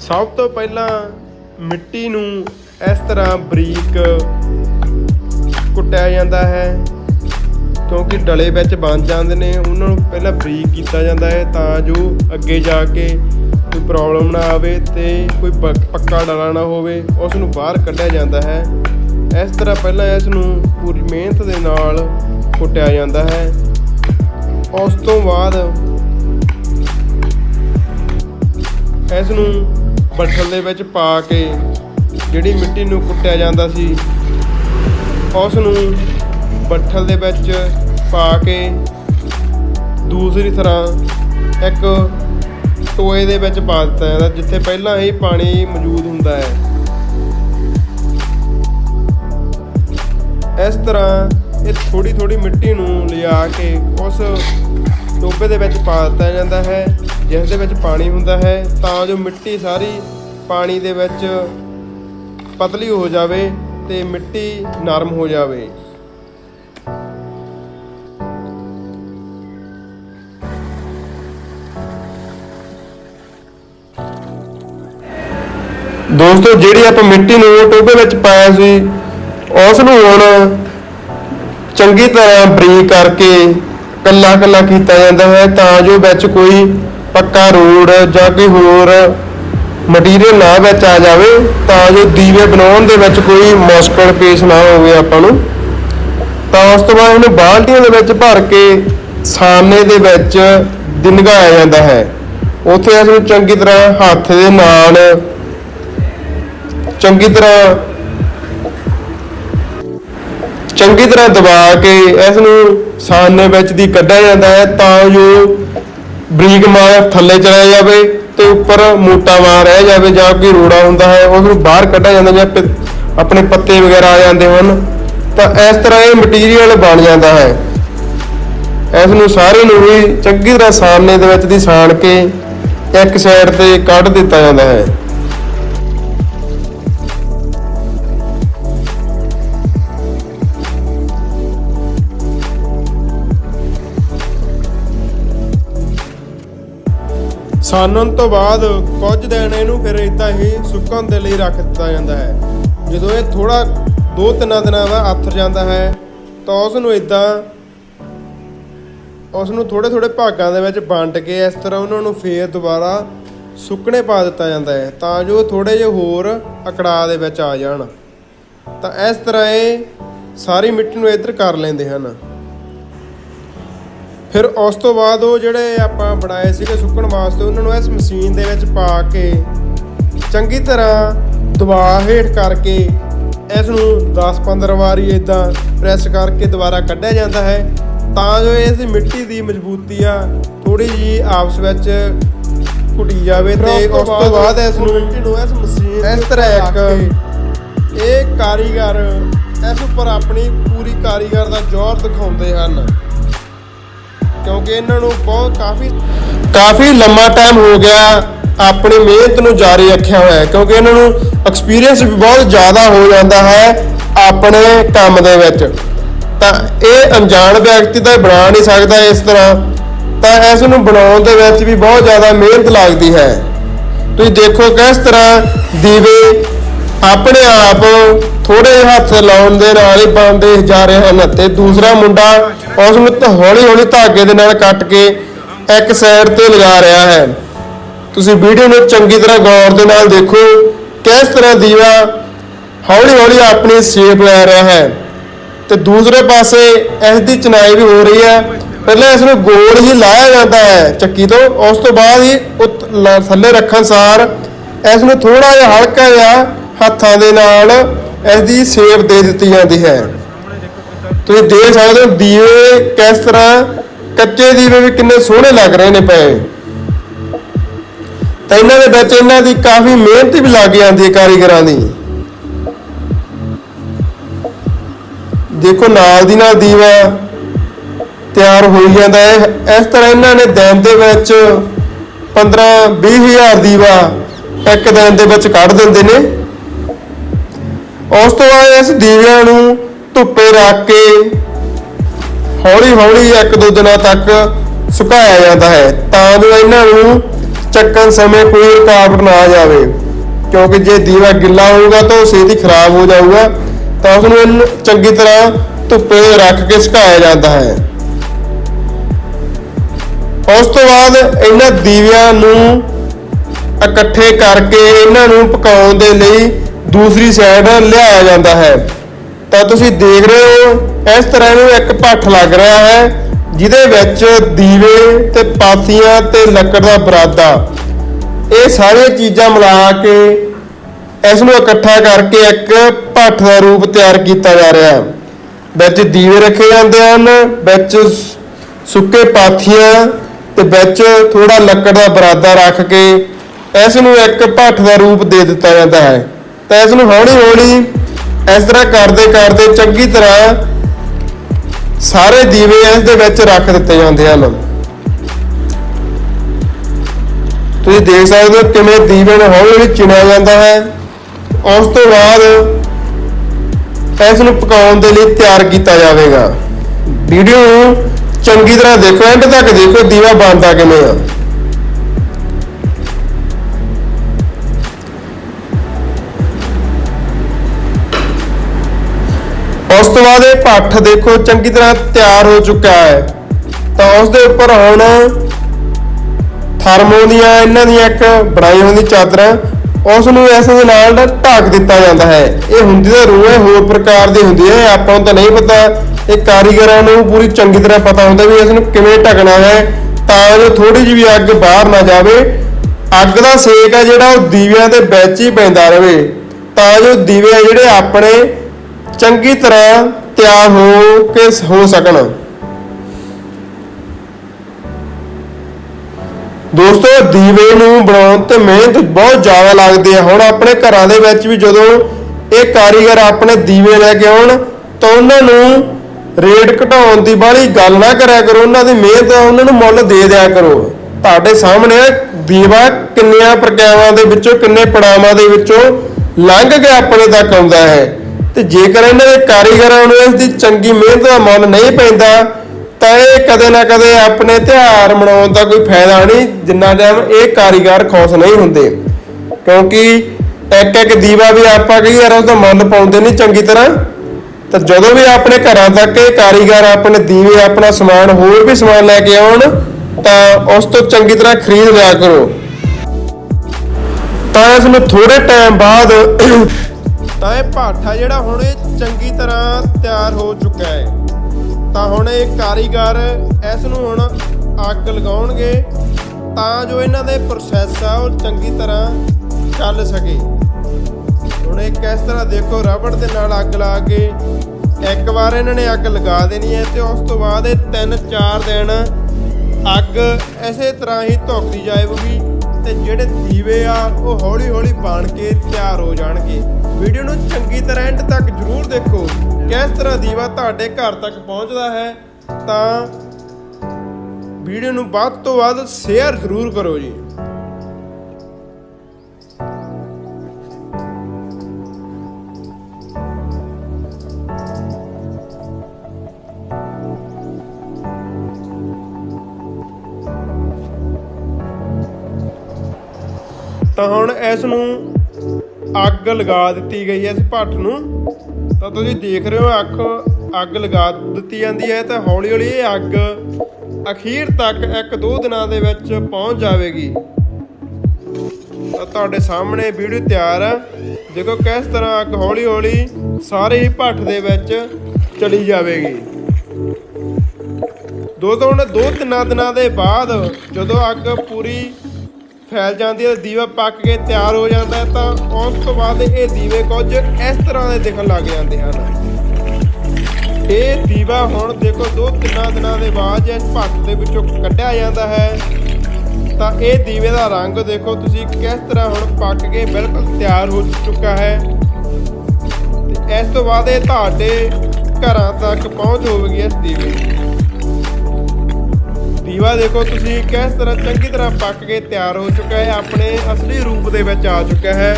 ਸਭ ਤੋਂ ਪਹਿਲਾਂ ਮਿੱਟੀ ਨੂੰ ਇਸ ਤਰ੍ਹਾਂ ਬਰੀਕ ਕੁੱਟਿਆ ਜਾਂਦਾ ਹੈ, ਕਿਉਂਕਿ ਡਲੇ ਵਿੱਚ ਬਣ ਜਾਂਦੇ ਨੇ, ਉਹਨਾਂ ਨੂੰ ਪਹਿਲਾਂ ਬਰੀਕ ਕੀਤਾ ਜਾਂਦਾ ਹੈ ਤਾਂ ਜੋ ਅੱਗੇ ਜਾ ਕੇ ਕੋਈ ਪ੍ਰੋਬਲਮ ਨਾ ਆਵੇ ਤੇ ਕੋਈ ਪੱਕਾ ਡਲਾ ਨਾ ਹੋਵੇ ਉਸ ਨੂੰ ਬਾਹਰ ਕੱਢਿਆ ਜਾਂਦਾ ਹੈ। ਇਸ ਤਰ੍ਹਾਂ ਪਹਿਲਾਂ ਇਸ ਨੂੰ ਪੂਰੀ ਮਿਹਨਤ ਦੇ ਨਾਲ ਕੁੱਟਿਆ ਜਾਂਦਾ ਹੈ। ਉਸ ਤੋਂ ਬਾਅਦ ਇਸ ਨੂੰ ਬੱਠਲ ਦੇ ਵਿੱਚ ਪਾ ਕੇ ਜਿਹੜੀ ਮਿੱਟੀ ਨੂੰ ਕੁੱਟਿਆ ਜਾਂਦਾ ਸੀ, ਉਸ ਨੂੰ ਬੱਠਲ ਦੇ ਵਿੱਚ ਪਾ ਕੇ ਦੂਸਰੀ ਤਰ੍ਹਾਂ ਇੱਕ ਟੋਏ ਦੇ ਵਿੱਚ ਪਾ ਦਿੱਤਾ ਜਾਂਦਾ, ਜਿੱਥੇ ਪਹਿਲਾਂ ਹੀ ਪਾਣੀ ਮੌਜੂਦ ਹੁੰਦਾ ਹੈ। ਇਸ ਤਰ੍ਹਾਂ ਇਹ ਥੋੜੀ ਥੋੜੀ ਮਿੱਟੀ ਨੂੰ ਲਿਆ ਕੇ ਉਸ ਟੋਬੇ ਦੇ ਵਿੱਚ ਪਾ ਦਿੱਤਾ ਜਾਂਦਾ ਹੈ। ਜਿਸ ਦੇ ਵਿੱਚ ਪਾਣੀ ਹੁੰਦਾ ਹੈ, ਤਾਂ ਜੋ ਮਿੱਟੀ ਸਾਰੀ ਪਾਣੀ ਦੇ ਵਿੱਚ ਪਤਲੀ ਹੋ ਜਾਵੇ ਤੇ ਮਿੱਟੀ ਨਰਮ ਹੋ ਜਾਵੇ। ਦੋਸਤੋ, ਜਿਹੜੀ ਆਪਾਂ ਮਿੱਟੀ ਨੂੰ ਟੋਬੇ ਵਿੱਚ ਪਾਇਆ ਸੀ, ਉਸ ਨੂੰ ਹੁਣ ਚੰਗੀ ਤਰ੍ਹਾਂ ਬਰੀਕ ਕਰਕੇ ਕੱਲਾ ਕੱਲਾ ਕੀਤਾ ਜਾਂਦਾ ਹੈ, ਤਾਂ ਜੋ ਵਿੱਚ ਕੋਈ ਪੱਕਾ ਰੋਡ ਜਾਂ ਕੋਈ ਹੋਰ ਮਟੀਰੀਅਲ ਨਾ ਵਿੱਚ ਆ ਜਾਵੇ, ਤਾਂ ਜੋ ਦੀਵੇ ਬਣਾਉਣ ਦੇ ਵਿੱਚ ਕੋਈ ਮੁਸ਼ਕਲ ਪੇਸ਼ ਨਾ ਹੋਵੇ ਆਪਾਂ ਨੂੰ। ਤਾਂ ਉਸ ਤੋਂ ਬਾਅਦ ਇਹਨੂੰ ਬਾਲਟੀਆਂ ਦੇ ਵਿੱਚ ਭਰ ਕੇ ਸਾਹਮਣੇ ਦੇ ਵਿੱਚ ਦਿਨਗਾਇਆ ਜਾਂਦਾ ਹੈ। ਉੱਥੇ ਇਸ ਨੂੰ ਚੰਗੀ ਤਰ੍ਹਾਂ ਹੱਥ ਦੇ ਨਾਲ ਚੰਗੀ ਤਰ੍ਹਾਂ ਚੰਗੀ ਤਰ੍ਹਾਂ ਦਬਾ ਕੇ ਇਸ ਨੂੰ ਸਾਹਮਣੇ ਵਿੱਚ ਦੀ ਕੱਢਿਆ ਜਾਂਦਾ ਹੈ, ਤਾਂ ਜੋ ਬਰੀਕ ਮਾਰ ਥੱਲੇ ਚਲਾ ਜਾਵੇ ਤੇ ਉੱਪਰ ਮੋਟਾ ਮਾਰ ਰਹਿ ਜਾਵੇ, ਜਾਂ ਕੋਈ ਰੋੜਾ ਹੁੰਦਾ ਹੈ ਉਸ ਨੂੰ ਬਾਹਰ ਕੱਢਿਆ ਜਾਂਦਾ ਜਾਂ ਪ- ਆਪਣੇ ਪੱਤੇ ਵਗੈਰਾ ਆ ਜਾਂਦੇ ਹਨ ਤਾਂ ਇਸ ਤਰ੍ਹਾਂ ਇਹ ਮਟੀਰੀਅਲ ਬਣ ਜਾਂਦਾ ਹੈ। ਇਸ ਨੂੰ ਸਾਰੇ ਨੂੰ ਵੀ ਚੰਗੀ ਤਰ੍ਹਾਂ ਸਾਹਮਣੇ ਦੇ ਵਿੱਚ ਦੀ ਸਾੜ ਕੇ ਇੱਕ ਸਾਈਡ ਤੇ ਕੱਢ ਦਿੱਤਾ ਜਾਂਦਾ ਹੈ। ਸਾਨਣ ਤੋਂ ਬਾਅਦ ਕੁਝ ਦਿਨ ਇਹਨੂੰ ਫਿਰ ਇਦਾਂ ਹੀ ਸੁੱਕਣ ਦੇ ਲਈ ਰੱਖ ਦਿੱਤਾ ਜਾਂਦਾ ਹੈ। ਜਦੋਂ ਇਹ ਥੋੜਾ ਦੋ ਤਿੰਨਾਂ ਦਿਨਾਂ ਦਾ ਆਥਰ ਜਾਂਦਾ ਹੈ, ਤਾਂ ਉਸ ਨੂੰ ਇਦਾਂ ਉਸ ਨੂੰ ਥੋੜੇ ਥੋੜੇ ਭਾਗਾਂ ਦੇ ਵਿੱਚ ਵੰਡ ਕੇ ਇਸ ਤਰ੍ਹਾਂ ਉਹਨਾਂ ਨੂੰ ਫੇਰ ਦੁਬਾਰਾ ਸੁੱਕਣੇ ਪਾ ਦਿੱਤਾ ਜਾਂਦਾ ਹੈ ਤਾਂ ਜੋ ਥੋੜੇ ਜਿਹੇ ਹੋਰ ਅਕੜਾ ਦੇ ਵਿੱਚ ਆ ਜਾਣ। ਤਾਂ ਇਸ ਤਰ੍ਹਾਂ ਇਹ ਸਾਰੀ ਮਿੱਟੀ ਨੂੰ ਇੱਧਰ ਕਰ ਲੈਂਦੇ ਹਨ। ਫਿਰ ਉਸ ਤੋਂ ਬਾਅਦ ਉਹ ਜਿਹੜੇ ਆਪਾਂ ਬਣਾਏ ਸੀਗੇ ਸੁੱਕਣ ਵਾਸਤੇ ਉਹਨਾਂ ਨੂੰ ਇਸ ਮਸ਼ੀਨ ਦੇ ਵਿੱਚ ਪਾ ਕੇ ਚੰਗੀ ਤਰ੍ਹਾਂ ਦਬਾ ਹੇਠ ਕਰਕੇ ਇਸ ਨੂੰ 10-15 ਵਾਰੀ ਇਦਾਂ ਪ੍ਰੈਸ ਕਰਕੇ ਦੁਬਾਰਾ ਕੱਢਿਆ ਜਾਂਦਾ ਹੈ ਤਾਂ ਜੋ ਇਸ ਮਿੱਟੀ ਦੀ ਮਜ਼ਬੂਤੀ ਆ ਥੋੜੀ ਜੀ ਆਪਸ ਵਿੱਚ ਘੁੱਟੀ ਜਾਵੇ ਤੇ ਉਸ ਤੋਂ ਬਾਅਦ ਇਸ ਨੂੰ ਮਿੱਟੀ ਨੂੰ ਇਸ ਮਸ਼ੀਨ ਇਸ ਤਰ੍ਹਾਂ ਇੱਕ ਇਹ ਕਾਰੀਗਰ ਇਸ ਉੱਪਰ ਆਪਣੀ ਪੂਰੀ ਕਾਰੀਗਰ ਦਾ ਜ਼ੋਰ ਦਿਖਾਉਂਦੇ ਹਨ। ਕਿਉਂਕਿ ਇਹਨਾਂ ਨੂੰ ਬਹੁਤ ਕਾਫੀ ਕਾਫੀ ਲੰਮਾ ਟਾਈਮ ਹੋ ਗਿਆ ਆਪਣੀ ਮਿਹਨਤ ਨੂੰ ਜਾਰੀ ਰੱਖਿਆ ਹੋਇਆ ਹੈ, ਕਿਉਂਕਿ ਇਹਨਾਂ ਨੂੰ ਐਕਸਪੀਰੀਅੰਸ ਵੀ ਬਹੁਤ ਜ਼ਿਆਦਾ ਹੋ ਜਾਂਦਾ ਹੈ ਆਪਣੇ ਕੰਮ ਦੇ ਵਿੱਚ। ਤਾਂ ਇਹ ਅਣਜਾਣ ਵਿਅਕਤੀ ਤਾਂ ਬਣਾ ਨਹੀਂ ਸਕਦਾ ਇਸ ਤਰ੍ਹਾਂ। ਤਾਂ ਇਸ ਨੂੰ ਬਣਾਉਣ ਦੇ ਵਿੱਚ ਵੀ ਬਹੁਤ ਜ਼ਿਆਦਾ ਮਿਹਨਤ ਲੱਗਦੀ ਹੈ। ਤੁਸੀਂ ਦੇਖੋ ਕਿਸ ਤਰ੍ਹਾਂ ਦੀਵੇ ਆਪਣੇ ਆਪ ਥੋੜੇ ਹੱਥ ਲਾਉਣ ਦੇ ਨਾਲ ਹੀ ਬਣਦੇ ਜਾ ਰਹੇ ਹਨ ਤੇ ਦੂਸਰਾ ਮੁੰਡਾ ਉਸ ਨੂੰ ਤਾਂ ਹੌਲੀ ਹੌਲੀ ਧਾਗੇ ਦੇ ਨਾਲ ਕੱਟ ਕੇ ਇੱਕ ਸਾਈਡ ਤੇ ਲਗਾ ਰਿਹਾ ਹੈ। ਤੁਸੀਂ ਵੀਡੀਓ ਨੂੰ ਚੰਗੀ ਤਰ੍ਹਾਂ ਗੌਰ ਦੇ ਨਾਲ ਦੇਖੋ ਕਿਸ ਤਰ੍ਹਾਂ ਦੀਵਾ ਹੌਲੀ ਹੌਲੀ ਆਪਣੀ ਸ਼ੇਪ ਲੈ ਰਿਹਾ ਹੈ। ਤੇ ਦੂਸਰੇ ਪਾਸੇ ਇਸ ਦੀ ਚਨਾਈ ਵੀ ਹੋ ਰਹੀ ਹੈ। ਪਹਿਲਾਂ ਇਸ ਨੂੰ ਗੋਲ ਹੀ ਲਾਇਆ ਜਾਂਦਾ ਹੈ ਚੱਕੀ ਤੋਂ। ਉਸ ਤੋਂ ਬਾਅਦ ਹੀ ਉੱਤ- ਥੱਲੇ ਰੱਖਣ ਸਾਰ ਇਸ ਨੂੰ ਥੋੜਾ ਜਿਹਾ ਹਲਕਾ ਜਿਹਾ ਹੱਥਾਂ ਦੇ ਨਾਲ ਇਸ ਦੀ ਸ਼ੇਪ ਦੇ ਦਿੱਤੀ ਜਾਂਦੀ ਹੈ। ਤੁਸੀਂ ਦੇਖ ਸਕਦੇ ਹੋ ਦੀਵੇ ਕਿਸ ਤਰ੍ਹਾਂ ਕੱਚੇ ਦੀਵੇ ਵੀ ਕਿੰਨੇ ਸੋਹਣੇ ਲੱਗ ਰਹੇ ਨੇ ਪਏ। ਤਾਂ ਇਹਨਾਂ ਦੇ ਵਿੱਚ ਇਹਨਾਂ ਦੀ ਕਾਫੀ ਮਿਹਨਤ ਵੀ ਲੱਗ ਜਾਂਦੀ ਹੈ ਕਾਰੀਗਰਾਂ ਦੀ। ਦੇਖੋ ਨਾਲ ਦੀ ਨਾਲ ਦੀਵਾ ਤਿਆਰ ਹੋਈ ਜਾਂਦਾ ਹੈ। ਇਸ ਤਰ੍ਹਾਂ ਇਹਨਾਂ ਨੇ ਦਿਨ ਦੇ ਵਿੱਚ 15 20 ਹਜ਼ਾਰ ਦੀਵਾ ਇੱਕ ਦਿਨ ਦੇ ਵਿੱਚ ਕੱਢ ਦਿੰਦੇ ਨੇ। ਉਸ ਤੋਂ ਬਾਅਦ ਇਸ ਦੀਵਿਆਂ ਨੂੰ ਧੁੱਪੇ ਰੱਖ ਕੇ ਹੌਲੀ ਹੌਲੀ ਇੱਕ ਦੋ ਦਿਨਾਂ ਤੱਕ ਸੁਕਾਇਆ ਜਾਂਦਾ ਹੈ, ਤਾਂ ਜੋ ਇਹਨਾਂ ਨੂੰ ਚੱਕਣ ਸਮੇਂ ਕੋਈ ਰੁਕਾਵਟ ਨਾ ਆ ਜਾਵੇ। ਕਿਉਂਕਿ ਜੇ ਦੀਵਾ ਗਿੱਲਾ ਹੋਊਗਾ ਤਾਂ ਉਹ ਛੇਤੀ ਖਰਾਬ ਹੋ ਜਾਊਗਾ, ਤਾਂ ਉਸ ਨੂੰ ਚੰਗੀ ਤਰ੍ਹਾਂ ਧੁੱਪੇ ਰੱਖ ਕੇ ਸੁਕਾਇਆ ਜਾਂਦਾ ਹੈ। ਉਸ ਤੋਂ ਬਾਅਦ ਇਹਨਾਂ ਦੀਵਿਆਂ ਨੂੰ ਇਕੱਠੇ ਕਰਕੇ ਇਹਨਾਂ ਨੂੰ ਪਕਾਉਣ ਦੇ ਲਈ ਦੂਸਰੀ ਸਾਈਡ ਲਿਆਇਆ ਜਾਂਦਾ ਹੈ। ਤਾਂ ਤੁਸੀਂ ਦੇਖ ਰਹੇ ਹੋ, ਇਸ ਤਰ੍ਹਾਂ ਨੂੰ ਇੱਕ ਭੱਠ ਲੱਗ ਰਿਹਾ ਹੈ, ਜਿਹਦੇ ਵਿੱਚ ਦੀਵੇ ਤੇ ਪਾਥੀਆਂ ਤੇ ਲੱਕੜ ਦਾ ਬਰਾਦਾ। ਇਹ ਸਾਰੀਆਂ ਚੀਜ਼ਾਂ ਮਿਲਾ ਕੇ ਇਸ ਨੂੰ ਇਕੱਠਾ ਕਰਕੇ ਇੱਕ ਭੱਠ ਦਾ ਰੂਪ ਤਿਆਰ ਕੀਤਾ ਜਾ ਰਿਹਾ ਹੈ। ਵਿੱਚ ਦੀਵੇ ਰੱਖੇ ਜਾਂਦੇ ਹਨ, ਵਿੱਚ ਸੁੱਕੇ ਪਾਥੀਆਂ ਤੇ ਵਿੱਚ ਥੋੜਾ ਲੱਕੜ ਦਾ ਬਰਾਦਾ ਰੱਖ ਕੇ ਇਸ ਨੂੰ ਇੱਕ ਭੱਠ ਦਾ ਰੂਪ ਦੇ ਦਿੱਤਾ ਜਾਂਦਾ ਹੈ। ਤਾਂ ਇਸ ਨੂੰ ਹੌਲੀ ਹੌਲੀ ਇਸ ਤਰ੍ਹਾਂ ਕਰਦੇ ਕਰਦੇ ਚੰਗੀ ਤਰ੍ਹਾਂ ਸਾਰੇ ਦੀਵੇ ਇਸ ਦੇ ਵਿੱਚ ਰੱਖ ਦਿੱਤੇ ਜਾਂਦੇ ਹਨ। ਤੁਸੀਂ ਦੇਖ ਸਕਦੇ ਹੋ ਕਿਵੇਂ ਦੀਵੇ ਨੂੰ ਹੌਲੀ ਹੌਲੀ ਚਿਣਿਆ ਜਾਂਦਾ ਹੈ। ਉਸ ਤੋਂ ਬਾਅਦ ਇਸ ਨੂੰ ਪਕਾਉਣ ਦੇ ਲਈ ਤਿਆਰ ਕੀਤਾ ਜਾਵੇਗਾ। ਵੀਡੀਓ ਨੂੰ ਚੰਗੀ ਤਰ੍ਹਾਂ ਦੇਖੋ, ਐਂਡ ਤੱਕ ਦੇਖੋ ਦੀਵਾ ਬਣਦਾ ਕਿਵੇਂ ਆ। ਉਸ ਤੋਂ ਪੱਠ ਦੇਖੋ, ਚੰਗੀ ਤਰ੍ਹਾਂ ਤਿਆਰ ਹੋ ਚੁੱਕਾ ਹੈ। ਤਾਂ ਉਸ ਦੇ ਉੱਪਰ ਹੁਣ ਥਰਮੋ ਦੀਆਂ, ਇਹਨਾਂ ਦੀਆਂ ਇੱਕ ਬਣਾਈ ਹੁੰਦੀ ਚਾਦਰਾਂ ਉਸ ਨੂੰ ਇਸ ਦੇ ਨਾਲ ਢੱਕ ਦਿੱਤਾ ਜਾਂਦਾ ਹੈ। ਇਹ ਹੁੰਦੀ ਤਾਂ ਰੂਹ ਹੈ, ਹੋਰ ਪ੍ਰਕਾਰ ਦੀ ਹੁੰਦੀ ਹੈ। ਆਪਾਂ ਨੂੰ ਤਾਂ ਨਹੀਂ ਪਤਾ, ਇਹ ਕਾਰੀਗਰਾਂ ਨੂੰ ਪੂਰੀ ਚੰਗੀ ਤਰ੍ਹਾਂ ਪਤਾ ਹੁੰਦਾ ਵੀ ਇਸ ਨੂੰ ਕਿਵੇਂ ਢਕਣਾ ਹੈ, ਤਾਂ ਜੋ ਥੋੜੀ ਜਿਹੀ ਵੀ ਅੱਗ ਬਾਹਰ ਨਾ ਜਾਵੇ। ਅੱਗ ਦਾ ਸੇਕ ਹੈ ਜਿਹੜਾ, ਉਹ ਦੀਵਿਆਂ ਦੇ ਵਿੱਚ ਹੀ ਪੈਂਦਾ ਰਹੇ। ਤਾਂ ਜੋ ਦੀਵੇ ਜਿਹੜੇ ਆਪਣੇ ਚੰਗੀ ਤਰ੍ਹਾਂ ਤਿਆਰ ਹੋ ਕੇ ਹੋ ਸਕਣ। ਦੋਸਤੋ ਦੀਵੇ ਨੂੰ ਬਣਾਉਣ ਤੇ ਮਿਹਨਤ ਬਹੁਤ ਜ਼ਿਆਦਾ ਲੱਗਦੀ ਹੈ। ਹੁਣ ਆਪਣੇ ਘਰਾਂ ਦੇ ਵਿੱਚ ਵੀ ਜਦੋਂ ਇਹ ਕਾਰੀਗਰ ਆਪਣੇ ਦੀਵੇ ਲੈ ਕੇ ਆਉਣ ਤਾਂ ਉਹਨਾਂ ਨੂੰ ਰੇਟ ਘਟਾਉਣ ਦੀ ਬਾਹਲੀ ਗੱਲ ਨਾ ਕਰਿਆ ਕਰੋ। ਉਹਨਾਂ ਦੀ ਮਿਹਨਤ ਉਹਨਾਂ ਨੂੰ ਮੁੱਲ ਦੇ ਦਿਆ ਕਰੋ। ਤੁਹਾਡੇ ਸਾਹਮਣੇ ਹੈ, ਦੀਵਾ ਕਿੰਨੀਆਂ ਪ੍ਰਕਿਰਿਆਵਾਂ ਦੇ ਵਿੱਚੋਂ ਕਿੰਨੇ ਪੜਾਵਾਂ ਦੇ ਵਿੱਚੋਂ ਲੰਘ ਕੇ ਆਪਣੇ ਤੱਕ ਆਉਂਦਾ ਹੈ। ਤੇ ਜੇਕਰ ਇਹਨਾਂ ਦੇ ਕਾਰੀਗਰਾਂ ਨੂੰ ਇਸ ਦੀ ਚੰਗੀ ਮਿਹਨਤ ਦਾ ਮੁੱਲ ਨਹੀਂ ਪੈਂਦਾ, ਤਾਂ ਇਹ ਕਦੇ ਨਾ ਕਦੇ ਆਪਣੇ ਤਿਉਹਾਰ ਮਨਾਉਣ ਦਾ ਕੋਈ ਫਾਇਦਾ ਨਹੀਂ, ਜਿੰਨਾ ਟਾਈਮ ਇਹ ਕਾਰੀਗਰ ਖੁਸ਼ ਨਹੀਂ ਹੁੰਦੇ। ਕਿਉਂਕਿ ਇੱਕ ਇੱਕ ਦੀਵਾ ਵੀ ਆਪਾਂ ਕਈ ਵਾਰ ਉਸ ਮੁੱਲ ਪਾਉਂਦੇ ਨਹੀਂ ਚੰਗੀ ਤਰ੍ਹਾਂ। ਤਾਂ ਜਦੋਂ ਵੀ ਆਪਣੇ ਘਰਾਂ ਤੱਕ ਇਹ ਕਾਰੀਗਰ ਆਪਣੇ ਦੀਵੇ, ਆਪਣਾ ਸਮਾਨ, ਹੋਰ ਵੀ ਸਮਾਨ ਲੈ ਕੇ ਆਉਣ, ਤਾਂ ਉਸ ਤੋਂ ਚੰਗੀ ਤਰ੍ਹਾਂ ਖਰੀਦ ਲਿਆ ਕਰੋ। ਤਾਂ ਇਸ ਨੂੰ ਥੋੜੇ ਟਾਈਮ ਬਾਅਦ ਤਾਂ ਇਹ ਭਾਠਾ ਜਿਹੜਾ ਹੁਣ ਇਹ ਚੰਗੀ ਤਰ੍ਹਾਂ ਤਿਆਰ ਹੋ ਚੁੱਕਾ ਹੈ। ਤਾਂ ਹੁਣ ਇਹ ਕਾਰੀਗਰ ਇਸ ਨੂੰ ਹੁਣ ਅੱਗ ਲਗਾਉਣਗੇ ਤਾਂ ਜੋ ਇਹਨਾਂ ਦੇ ਪ੍ਰੋਸੈਸ ਆ ਉਹ ਚੰਗੀ ਤਰ੍ਹਾਂ ਚੱਲ ਸਕੇ। ਹੁਣ ਇਹ ਕਿਸ ਤਰ੍ਹਾਂ ਦੇਖੋ, ਰਬੜ ਦੇ ਨਾਲ ਅੱਗ ਲਾ ਕੇ ਇੱਕ ਵਾਰ ਇਹਨਾਂ ਨੇ ਅੱਗ ਲਗਾ ਦੇਣੀ ਹੈ ਤੇ ਉਸ ਤੋਂ ਬਾਅਦ ਇਹ 3-4 ਦਿਨ ਅੱਗ ਇਸੇ ਤਰ੍ਹਾਂ ਹੀ ਧੁਖਦੀ ਜਾਏਗੀ ਤੇ ਜਿਹੜੇ ਦੀਵੇ ਆ ਉਹ ਹੌਲੀ-ਹੌਲੀ ਬਣ ਕੇ ਤਿਆਰ ਹੋ ਜਾਣਗੇ। ਵੀਡੀਓ ਨੂੰ ਚੰਗੀ ਤਰ੍ਹਾਂ ਐਂਡ ਤੱਕ ਜ਼ਰੂਰ ਦੇਖੋ। ਕਿਸ ਤਰ੍ਹਾਂ ਦੀਵਾ ਤੁਹਾਡੇ ਘਰ ਤੱਕ ਪਹੁੰਚਦਾ ਹੈ, ਤਾਂ ਵੀਡੀਓ ਨੂੰ ਵੱਧ ਤੋਂ ਵੱਧ ਸ਼ੇਅਰ ਜ਼ਰੂਰ ਕਰੋ ਜੀ। ਤਾਂ ਹੁਣ ਇਸ ਨੂੰ ਅੱਗ ਲਗਾ ਦਿੱਤੀ ਗਈ ਹੈ ਇਸ ਭੱਠ ਨੂੰ। ਤਾਂ ਤੁਸੀਂ ਦੇਖ ਰਹੇ ਹੋ ਅੱਖ ਅੱਗ ਲਗਾ ਦਿੱਤੀ ਜਾਂਦੀ ਹੈ ਤਾਂ ਹੌਲੀ ਹੌਲੀ ਇਹ ਅੱਗ ਅਖੀਰ ਤੱਕ ਇੱਕ ਦੋ ਦਿਨਾਂ ਦੇ ਵਿੱਚ ਪਹੁੰਚ ਜਾਵੇਗੀ। ਤਾਂ ਤੁਹਾਡੇ ਸਾਹਮਣੇ ਵੀਡੀਓ ਤਿਆਰ ਹੈ। ਦੇਖੋ ਕਿਸ ਤਰ੍ਹਾਂ ਅੱਗ ਹੌਲੀ ਹੌਲੀ ਸਾਰੇ ਹੀ ਭੱਠ ਦੇ ਵਿੱਚ ਚਲੀ ਜਾਵੇਗੀ। ਦੋ ਤੋਂ ਹੁਣ ਦੋ ਤਿੰਨਾਂ ਦਿਨਾਂ ਦੇ ਬਾਅਦ ਜਦੋਂ ਅੱਗ ਪੂਰੀ ਫੈਲ ਜਾਂਦੀ ਹੈ ਦੀਵਾ ਪੱਕ ਕੇ ਤਿਆਰ ਹੋ ਜਾਂਦਾ ਤਾਂ ਉਸ ਬਾਅਦ ਇਹ ਦੀਵੇ ਕੁਝ ਇਸ ਤਰ੍ਹਾਂ ਦੇ ਦਿਖਣ ਲੱਗ ਜਾਂਦੇ ਹਨ। ਇਹ ਦੀਵਾ ਹੁਣ ਦੇਖੋ ਦੋ ਤਿੰਨਾਂ ਦਿਨਾਂ ਦੇ ਬਾਅਦ ਇਸ ਭੱਠ ਦੇ ਵਿੱਚੋਂ ਕੱਢਿਆ ਜਾਂਦਾ ਹੈ। ਤਾਂ ਇਹ ਦੀਵੇ ਦਾ ਰੰਗ ਦੇਖੋ, ਤੁਸੀਂ ਕਿਸ ਤਰ੍ਹਾਂ ਹੁਣ ਪੱਕ ਕੇ ਬਿਲਕੁਲ ਤਿਆਰ ਹੋ ਚੁੱਕਾ ਹੈ। ਤੇ ਇਸ ਤੋਂ ਬਾਅਦ ਇਹ ਤੁਹਾਡੇ ਘਰਾਂ ਤੱਕ ਪਹੁੰਚ ਹੋਵੇਗੀ ਇਸ ਦੀਵੇ ਦੀਵਾ ਦੇਖੋ, ਤੁਸੀਂ ਕਿਸ ਤਰ੍ਹਾਂ ਚੰਗੀ ਤਰ੍ਹਾਂ ਪੱਕ ਕੇ ਤਿਆਰ ਹੋ ਚੁੱਕਾ ਹੈ, ਆਪਣੇ ਅਸਲੀ ਰੂਪ ਦੇ ਵਿੱਚ ਆ ਚੁੱਕਾ ਹੈ।